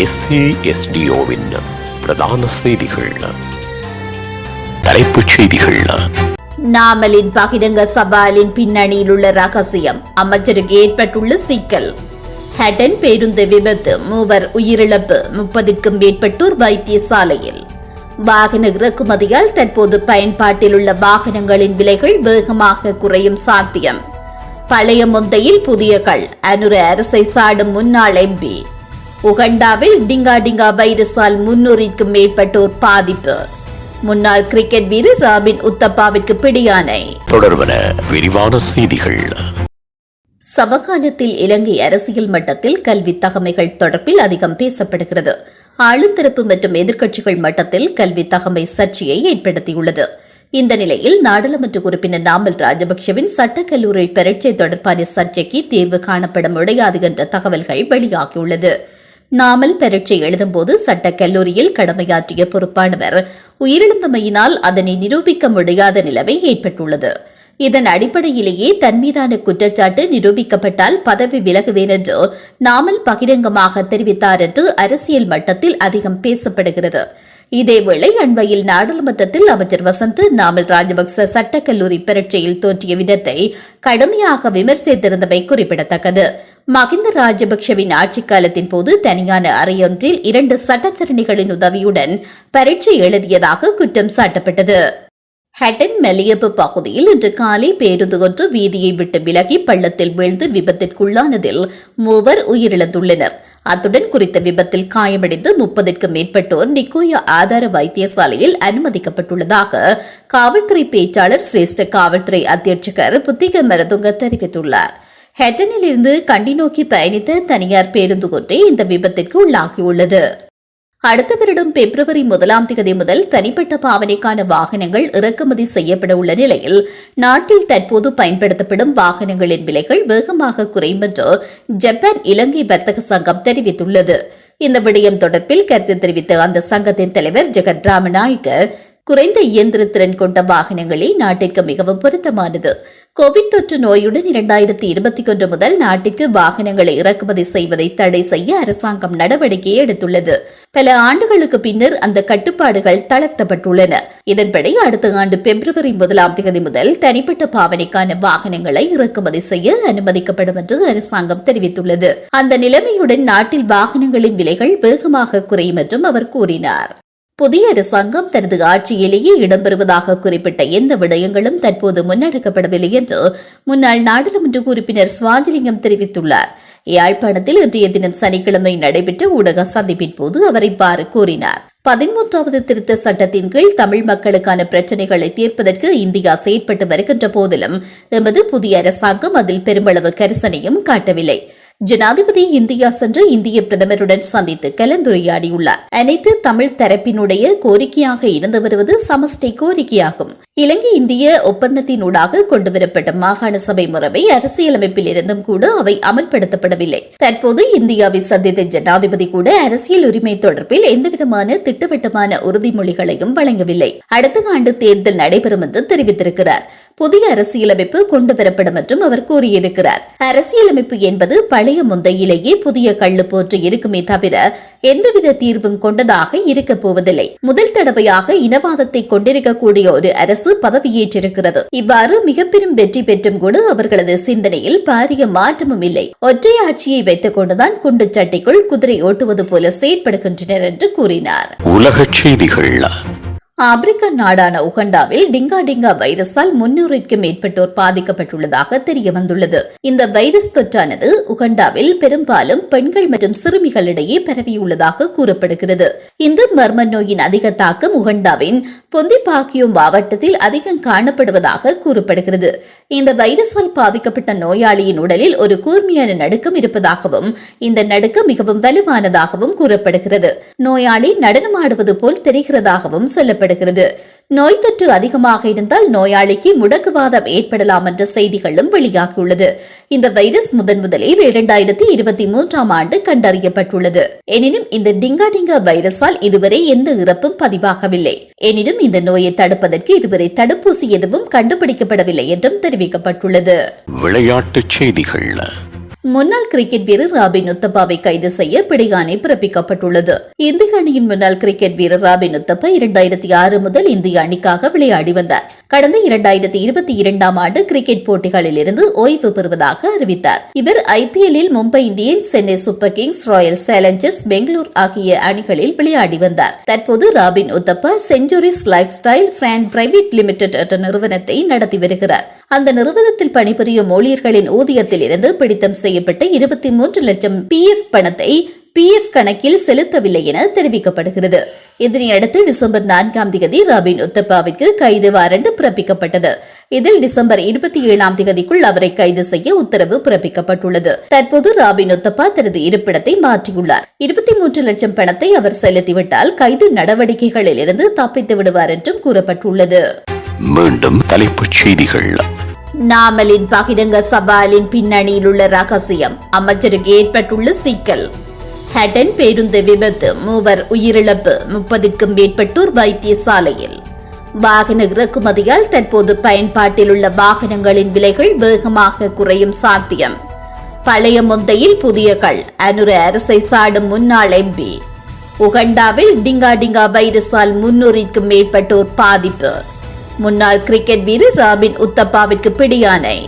எஸ்ஏஎஸ்டிஓவின் பிரதான செய்திகள். தலைப்புச் செய்திகள். நாமலின் பகிரங்க சவாலின் பின்னணியில் உள்ள ரகசியம் அமைச்சருக்கு ஏற்பட்டுள்ள சிக்கல். ஹட்டன் பேருந்து விபத்து மூவர் உயிரிழப்பு முப்பதுக்கும் மேற்பட்டோர் வைத்தியசாலையில். வாகன இறக்குமதியால் தற்போது பயன்பாட்டில் உள்ள வாகனங்களின் விலைகள் வேகமாக குறையும் சாத்தியம். பழைய முந்தையில் புதிய கள் அனுர அரசை சாடும் முன்னாள் எம்பி உகண்டாவில் டிங்கா டிங்கா வைரஸால் முன்னூறிற்கும் மேற்பட்டோர் பாதிப்பு. முன்னாள் கிரிக்கெட் வீரர் ராபின் உத்தப்பாவிற்கு பிடியானை தொடர்வன விரிவான செய்திகள். சமகாலத்தில் இலங்கை அரசியல் மட்டத்தில் கல்வி தகமைகள் தொடர்பில் அதிகம் பேசப்படுகிறது. ஆளுந்தரப்பு மற்றும் எதிர்க்கட்சிகள் மட்டத்தில் கல்வி தகமை சர்ச்சையை ஏற்படுத்தியுள்ளது. இந்த நிலையில் நாடாளுமன்ற உறுப்பினர் நாமல் ராஜபக்சவின் சட்டக்கல்லூரி பரீட்சை தொடர்பான சர்ச்சைக்கு தீர்வு காணப்பட முடியாது என்ற தகவல்கள் வெளியாகியுள்ளது. நாமல் பரீட்சை எழுதும்போது சட்ட கல்லூரியில் கடமையாற்றிய பொறுப்பானவர். உயிரிழந்தமையினால் அதனை நிரூபிக்க முடியாத நிலைமை ஏற்பட்டுள்ளது. இதன் அடிப்படையிலேயே தன் மீதான குற்றச்சாட்டு நிரூபிக்கப்பட்டால் பதவி விலகுவேன் என்று நாமல் பகிரங்கமாக தெரிவித்தார் என்று அரசியல் மட்டத்தில் அதிகம் பேசப்படுகிறது. இதேவேளை அண்மையில் நாடாளுமன்றத்தில் அமைச்சர் வசந்த் நாமல் ராஜபக்ச சட்டக்கல்லூரி பரீட்சையில் தோற்றிய விதத்தை கடுமையாக விமர்சித்திருந்தமை குறிப்பிடத்தக்கது. மகிந்த ராஜபக்சவின் ஆட்சிக் காலத்தின் போது தனியான அறையொன்றில் இரண்டு சட்டத்தரணிகளின் உதவியுடன் பரீட்சை எழுதியதாக குற்றம் சாட்டப்பட்டது. ஹட்டன் மெலியப்பு பகுதியில் இன்று காலை பேருந்து ஒன்று வீதியை விட்டு விலகி பள்ளத்தில் வீழ்ந்து விபத்திற்குள்ளானதில் மூவர் உயிரிழந்துள்ளனர். அத்துடன் குறித்த விபத்தில் காயமடைந்து முப்பதிற்கும் மேற்பட்டோர் நிக்கோயா ஆதார வைத்தியசாலையில் அனுமதிக்கப்பட்டுள்ளதாக காவல்துறை பேச்சாளர் சிரேஷ்ட காவல்துறை அத்தியட்சகர் புத்திக மரதுங்க தெரிவித்துள்ளார். ஹெட்டனில் இருந்து கண்டி நோக்கி பயணித்த தனியார் பேருந்து ஒன்றே இந்த விபத்திற்கு உள்ளாகியுள்ளது அடுத்த வருடம் பிப்ரவரி முதலாம் தேதி முதல் தனிப்பட்ட பாவனைக்கான வாகனங்கள் இறக்குமதி செய்யப்பட உள்ள நிலையில் நாட்டில் தற்போது பயன்படுத்தப்படும் வாகனங்களின் விலைகள் வேகமாக குறையும் என்று ஜப்பான் இலங்கை வர்த்தக சங்கம் தெரிவித்துள்ளது. இந்த விடயம் தொடர்பில் கருத்து தெரிவித்த அந்த சங்கத்தின் தலைவர் ஜெகத் ராமநாயக்க குறைந்த இயந்திர திறன் கொண்ட வாகனங்களே நாட்டிற்கு மிகவும் பொருத்தமானது. கோவிட் தொற்று நோயுடன் இரண்டாயிரத்தி இருபத்தி ஒன்று முதல் நாட்டுக்கு வாகனங்களை இறக்குமதி செய்வதை தடை செய்ய அரசாங்கம் நடவடிக்கை எடுத்துள்ளது. பல ஆண்டுகளுக்கு பின்னர் அந்த கட்டுப்பாடுகள் தளர்த்தப்பட்டுள்ளன. இதன்படி அடுத்த ஆண்டு பிப்ரவரி முதலாம் தேதி முதல் தனிப்பட்ட பாவனைக்கான வாகனங்களை இறக்குமதி செய்ய அனுமதிக்கப்படும் என்று அரசாங்கம் தெரிவித்துள்ளது. அந்த நிலைமையுடன் நாட்டில் வாகனங்களின் விலைகள் வேகமாக குறையும் என்றும் அவர் கூறினார். புதிய அரசாங்கம் தனது ஆட்சியிலேயே இடம்பெறுவதாக குறிப்பிட்ட எந்த விடயங்களும் தற்போது முன்னெடுக்கப்படவில்லை என்று முன்னாள் நாடாளுமன்ற உறுப்பினர் சுவாஜிலிங்கம் தெரிவித்துள்ளார். யாழ்ப்பாணத்தில் இன்றைய தினம் சனிக்கிழமை நடைபெற்ற ஊடக சந்திப்பின் போது அவர் இவ்வாறு கூறினார். பதிமூன்றாவது திருத்த சட்டத்தின் கீழ் தமிழ் மக்களுக்கான பிரச்சினைகளை தீர்ப்பதற்கு இந்தியா செயற்பட்டு வருகின்ற போதிலும் எமது புதிய அரசாங்கம் அதில் பெருமளவு கரிசனையும் காட்டவில்லை. ஜனாதிபதி இந்தியா சென்று இந்திய பிரதமருடன் சந்தித்து கலந்துரையாடியுள்ளார். அனைத்து தமிழ் தரப்பினுடைய கோரிக்கையாக இருந்து வருவது சமஷ்டி கோரிக்கையாகும். இலங்கை இந்திய ஒப்பந்தத்தினூடாக கொண்டுவரப்பட்ட மாகாண சபை முறைமை அரசியலமைப்பில் இருந்தும் கூட அவை அமல்படுத்தப்படவில்லை. தற்போது இந்தியாவை சந்தித்த ஜனாதிபதி கூட அரசியல் உரிமை தொடர்பில் எந்தவிதமான திட்டவட்டமான உறுதிமொழிகளையும் வழங்கவில்லை. அடுத்த ஆண்டு தேர்தல் நடைபெறும் என்று தெரிவித்திருக்கிறார். புதிய அரசியலமைப்பு கொண்டு வரப்படும் என்றும் அவர் கூறியிருக்கிறார். அரசியலமைப்பு என்பது பழைய முந்தையிலேயே புதிய கள்ளு போன்று இருக்குமே தவிர எந்தவித தீர்வும் கொண்டதாக இருக்க போவதில்லை. முதல் தடவையாக இனவாதத்தை கொண்டிருக்கக்கூடிய ஒரு அரசு பதவியேற்றிருக்கிறது. இவ்வாறு மிக பெரும் வெற்றி பெற்றும் கூட அவர்களது சிந்தனையில் பாரிய மாற்றமும் இல்லை. ஒற்றை ஆட்சியை வைத்துக் கொண்டுதான் குண்டு சட்டைக்குள் குதிரை ஓட்டுவது போல செயற்படுகின்றனர் என்று கூறினார். உலக செய்திகள் ஆப்பிரிக்க நாடான உகண்டாவில் டிங்கா டிங்கா வைரஸால் முன்னூறுக்கும் மேற்பட்டோர் பாதிக்கப்பட்டுள்ளதாக தெரிய வந்துள்ளது இந்த வைரஸ் தொற்றானது உகண்டாவில் பெரும்பாலும் பெண்கள் மற்றும் சிறுமிகளிடையே பரவியுள்ளதாக கூறப்படுகிறது. இந்த மர்ம நோயின் அதிக தாக்கம் உகண்டாவின் பொந்திபாக்கியோ மாவட்டத்தில் அதிகம் காணப்படுவதாக கூறப்படுகிறது. இந்த வைரஸால் பாதிக்கப்பட்ட நோயாளியின் உடலில் ஒரு கூர்மையான நடுக்கம் இருப்பதாகவும் இந்த நடுக்கம் மிகவும் வலுவானதாகவும் கூறப்படுகிறது. நோயாளி நடனமாடுவது போல் தெரிகிறதாகவும் சொல்லப்படுகிறது. நோய் தொற்று அதிகமாக இருந்தால் நோயாளிக்கு முடக்குவாதம் ஏற்படலாம் என்ற செய்திகளும் வெளியாகியுள்ளது. இந்த வைரஸ் முதன் முதலில் இரண்டாயிரத்தி இருபத்தி மூன்றாம் ஆண்டு கண்டறியப்பட்டுள்ளது. எனினும் இந்த டிங்கா டிங்கா வைரஸால் இதுவரை எந்த இறப்பும் பதிவாகவில்லை. எனினும் இந்த நோயை தடுப்பதற்கு இதுவரை தடுப்பூசி எதுவும் கண்டுபிடிக்கப்படவில்லை என்றும் தெரிவிக்கப்பட்டுள்ளது. விளையாட்டு செய்திகள். முன்னாள் கிரிக்கெட் வீரர் ராபின் உத்தப்பாவை கைது செய்ய பிடியாணை பிறப்பிக்கப்பட்டுள்ளது. இந்திய அணியின் முன்னாள் கிரிக்கெட் வீரர் ராபின் உத்தப்பா இரண்டாயிரத்தி ஆறு முதல் இந்திய அணிக்காக விளையாடி வந்தார். கடந்த இரண்டாயிரத்தி இருபத்தி இரண்டாம் ஆண்டு கிரிக்கெட் போட்டிகளில் இருந்து ஓய்வு பெறுவதாக அறிவித்தார். இவர் ஐபிஎல்லில் Mumbai Indians Chennai Super Kings Royal Challengers Bangalore ஆகிய அணிகளில் விளையாடி வந்தார். தற்போது Robin Uthappa centuries life style brand private limited என்ற நிறுவனத்தை நடத்தி வருகிறார். அந்த நிறுவனத்தில் பணிபுரியும் ஊழியர்களின் ஊதியத்தில் இருந்து பிடித்தம் செய்யப்பட்ட இருபத்தி மூன்று லட்சம் பிஎஃப் பணத்தை பிஎஃப் கணக்கில் செலுத்தவில்லை என தெரிவிக்கப்படுகிறது. இதனையடுத்து டிசம்பர் நான்காம் தேதி ராபின் உத்தப்பாவிற்கு கைது வாரண்ட் பிறப்பிக்கப்பட்டது. இதில் டிசம்பர் இருபத்தி ஏழாம் தேதிக்குள் அவரை கைது செய்ய உத்தரவு பிறப்பிக்கப்பட்டுள்ளது. தற்போது ராபின் உத்தப்பா தனது இருப்பிடத்தை மாற்றியுள்ளார். இருபத்தி மூன்று லட்சம் பணத்தை அவர் செலுத்திவிட்டால் கைது நடவடிக்கைகளில் இருந்து தப்பித்து விடுவார் என்றும் கூறப்பட்டுள்ளது. மீண்டும் தலைப்புச் செய்திகள். நாமலின் பகிரங்க சவாலின் பின்னணியில் உள்ள ரகசியம். அமைச்சருக்கு ஏற்பட்டுள்ள சிக்கல். ஹட்டன் பேருந்து விபத்து. மூவர் உயிரிழப்பு. முப்பதுக்கும் மேற்பட்டோர் வைத்தியசாலையில். வாகன இறக்குமதியால் தற்போது பயன்பாட்டில் உள்ள வாகனங்களின் விலைகள் வேகமாக குறையும் சாத்தியம். பழைய முந்தையில் புதிய கள் அனுர அரசை சாடும் முன்னாள் எம்பி உகண்டாவில் டிங்கா டிங்கா வைரஸால் முன்னூறிற்கும் மேற்பட்டோர் பாதிப்பு. முன்னாள் கிரிக்கெட் வீரர் ராபின் உத்தப்பாவிற்கு பிடியானை